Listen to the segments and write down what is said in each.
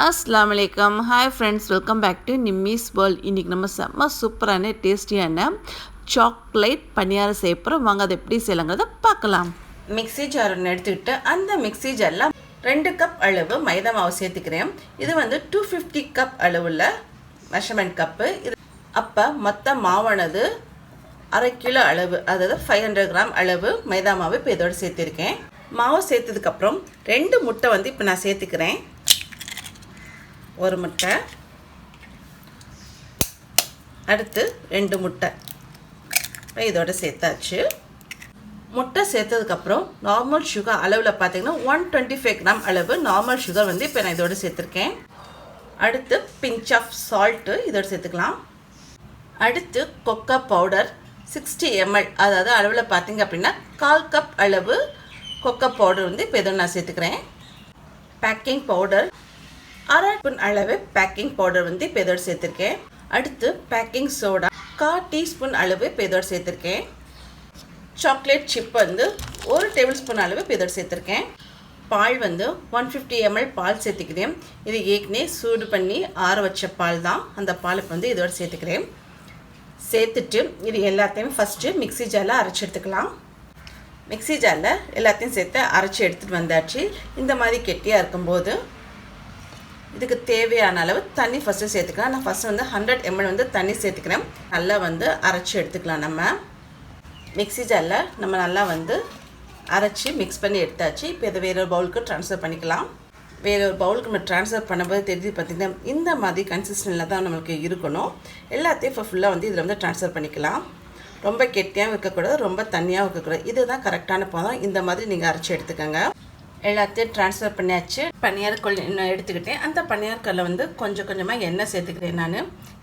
அஸ்லாம் வலைக்கம் hi friends welcome back to Nimmi's world இன்றைக்கி நம்ம செம்ம சூப்பரான டேஸ்டியான சாக்லேட் பணியாரம் செய்யப்போகிறோம் வாங்க அதை எப்படி செய்யலாங்கிறத பார்க்கலாம். மிக்ஸி ஜார் ஒன்று எடுத்துக்கிட்டு அந்த மிக்சி ஜாரில் ரெண்டு கப் அளவு மைதா மாவு சேர்த்துக்கிறேன். இது வந்து டூ ஃபிஃப்டி கப் அளவில் மெஷர்மெண்ட் கப்பு இது அப்போ மொத்த மாவானது அரை கிலோ அளவு அதாவது ஃபைவ் ஹண்ட்ரட் கிராம் அளவு மைதா மாவு இப்போ இதோடு சேர்த்துருக்கேன். மாவு சேர்த்ததுக்கப்புறம் ரெண்டு முட்டை வந்து இப்போ நான் சேர்த்துக்கிறேன். ஒரு முட்டை. அடுத்து ரெண்டு முட்டை. இப்போ இதோட சேர்த்தாச்சு. முட்டை சேர்த்ததுக்கப்புறம் நார்மல் சுகர் அளவில் பார்த்தீங்கன்னா ஒன் டுவெண்ட்டி ஃபைவ் கிராம் அளவு நார்மல் சுகர் வந்து இப்போ நான் இதோட சேர்த்துருக்கேன். அடுத்து பிஞ்ச் ஆஃப் சால்ட்டு இதோட சேர்த்துக்கலாம். அடுத்து கொக்கா பவுடர் சிக்ஸ்டி எம்எல் அதாவது அளவில் பார்த்தீங்க அப்படின்னா கால் கப் அளவு கொக்கா பவுடர் வந்து இப்போ இதோட நான் சேர்த்துக்கிறேன். பேக்கிங் பவுடர் அரை ஸ்பூன் அளவு பேக்கிங் பவுடர் வந்து இப்போ இதோடு சேர்த்துருக்கேன். அடுத்து பேக்கிங் சோடா கால் டீஸ்பூன் அளவு இப்போ இதோடு சேர்த்துருக்கேன். சாக்லேட் சிப் வந்து ஒரு டேபிள் ஸ்பூன் அளவு இப்போ இதோடு சேர்த்துருக்கேன். பால் வந்து ஒன் ஃபிஃப்டி எம்எல் பால் சேர்த்துக்கிறேன் இது ஏற்கனவே சூடு பண்ணி ஆற வச்ச பால் தான். அந்த பால் இப்போ வந்து இதோடு சேர்த்துக்கிறேன். சேர்த்துட்டு இது எல்லாத்தையும் ஃபஸ்ட்டு மிக்ஸி ஜாரில் அரைச்சி எடுத்துக்கலாம். மிக்ஸி ஜாரில் எல்லாத்தையும் சேர்த்து அரைச்சி எடுத்துகிட்டு வந்தாச்சு. இந்த மாதிரி கெட்டியாக இருக்கும்போது இதுக்கு தேவையான அளவு தண்ணி ஃபஸ்ட்டு சேர்த்துக்கலாம். நான் ஃபஸ்ட்டு வந்து ஹண்ட்ரட் எம்எல் வந்து தண்ணி சேர்த்துக்கிறேன். நல்லா வந்து அரைச்சி எடுத்துக்கலாம் நம்ம. மிக்ஸி ஜாரில் நம்ம நல்லா வந்து அரைச்சி மிக்ஸ் பண்ணி எடுத்தாச்சு. இப்போ இதை வேறொரு பவுலுக்கு ட்ரான்ஸ்ஃபர் பண்ணிக்கலாம். வேற ஒரு பவுலுக்கு நம்ம ட்ரான்ஸ்ஃபர் பண்ணும்போது தெரியுது பார்த்திங்கன்னா இந்த மாதிரி கன்சிஸ்டன்சியில் தான் நம்மளுக்கு இருக்கணும். எல்லாத்தையும் இப்போ ஃபுல்லாக வந்து இதில் வந்து ட்ரான்ஸ்ஃபர் பண்ணிக்கலாம். ரொம்ப கெட்டியாகவும் இருக்கக்கூடாது ரொம்ப தண்ணியாகவும் இருக்கக்கூடாது. இதுதான் கரெக்டான பதம். இந்த மாதிரி நீங்கள் அரைச்சி எடுத்துக்கோங்க. எல்லாத்தையும் ட்ரான்ஸ்ஃபர் பண்ணியாச்சு. பனியார் கொள் எடுத்துக்கிட்டேன். அந்த பனியார் கல்லை வந்து கொஞ்சம் கொஞ்சமாக எண்ணெய் சேர்த்துக்கிறேன் நான்.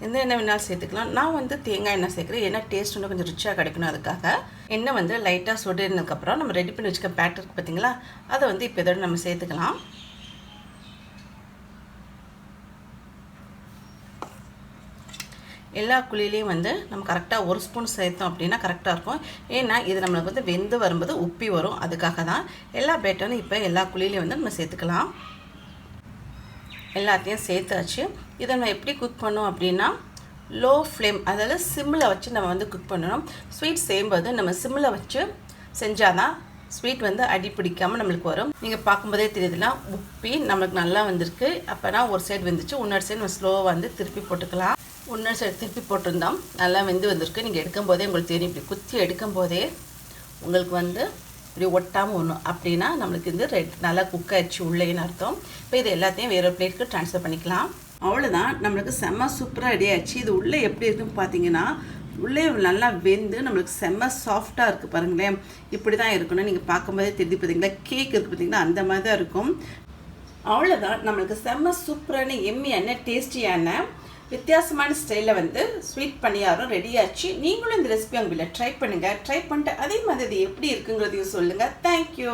எந்த எண்ணெய் வேணாலும் சேர்த்துக்கலாம். நான் வந்து தேங்காய் எண்ணெய் சேர்க்குறேன். ஏன்னா டேஸ்ட் வந்து கொஞ்சம் ருச்சியாக கிடைக்கணும் அதுக்காக. எண்ணெய் வந்து லைட்டாக சுடுனதுக்கப்புறம் நம்ம ரெடி பண்ணி வச்சுக்க பேட்டருக்கு பார்த்தீங்களா அதை வந்து இப்போ இதோட நம்ம சேர்த்துக்கலாம். எல்லா குழியிலையும் வந்து நம்ம கரெக்டாக ஒரு ஸ்பூன் சேர்த்தோம் அப்படின்னா கரெக்டாக இருக்கும். ஏன்னா இது நம்மளுக்கு வந்து வெந்து வரும்போது உப்பி வரும். அதுக்காக தான் எல்லா பேட்டரும் இப்போ எல்லா குழியிலையும் வந்து நம்ம சேர்த்துக்கலாம். எல்லாத்தையும் சேர்த்தாச்சு. இதை நம்ம எப்படி குக் பண்ணோம் அப்படின்னா லோ ஃப்ளேம் அதாவது சிம்மில் வச்சு நம்ம வந்து குக் பண்ணணும். ஸ்வீட் செய்யும்போது நம்ம சிம்மில் வச்சு செஞ்சால் தான் ஸ்வீட் வந்து அடி பிடிக்காமல் நம்மளுக்கு வரும். நீங்கள் பார்க்கும்போதே தெரியுதுலாம் உப்பி நம்மளுக்கு நல்லா வந்திருக்கு. அப்போனா ஒரு சைடு வெந்துச்சு இன்னொரு சைடு நம்ம ஸ்லோவாக வந்து திருப்பி போட்டுக்கலாம். ஒன்று சைடு திருப்பி போட்டிருந்தோம். நல்லா வெந்து வந்திருக்கு. நீங்கள் எடுக்கும் போதே உங்களுக்கு தெரியும். இப்படி குத்தி எடுக்கும் போதே உங்களுக்கு வந்து இப்படி ஒட்டாமல் ஒன்றும் அப்படின்னா நம்மளுக்கு வந்து ரெட் நல்லா குக் ஆயிடுச்சு உள்ளேன்னு அர்த்தம். இப்போ இது எல்லாத்தையும் வேறு பிளேட்டுக்கு ட்ரான்ஸ்ஃபர் பண்ணிக்கலாம். அவ்வளோதான் நம்மளுக்கு செம்ம சூப்பராக ரெடி ஆயிடுச்சு. இது உள்ளே எப்படி இருக்குன்னு பார்த்தீங்கன்னா உள்ளே நல்லா வெந்து நம்மளுக்கு செம்ம சாஃப்டாக இருக்குது பாருங்களேன். இப்படி தான் இருக்கணும். நீங்கள் பார்க்கும்போதே தெரிஞ்சு பார்த்தீங்களா கேக் இருக்குது பார்த்தீங்கன்னா அந்த மாதிரி தான் இருக்கும். அவ்வளோதான் நம்மளுக்கு செம்ம சூப்பரான எம்மியான டேஸ்டியான வித்தியாசமான ஸ்டைலில் வந்து ஸ்வீட் பணியாரம் ரெடியாச்சு நீங்களும் இந்த ரெசிபி உங்களை ட்ரை பண்ணுங்கள் ட்ரை பண்ணிட்டு அதே மாதிரி இது எப்படி இருக்குங்கிறதையும் சொல்லுங்கள் தேங்க்யூ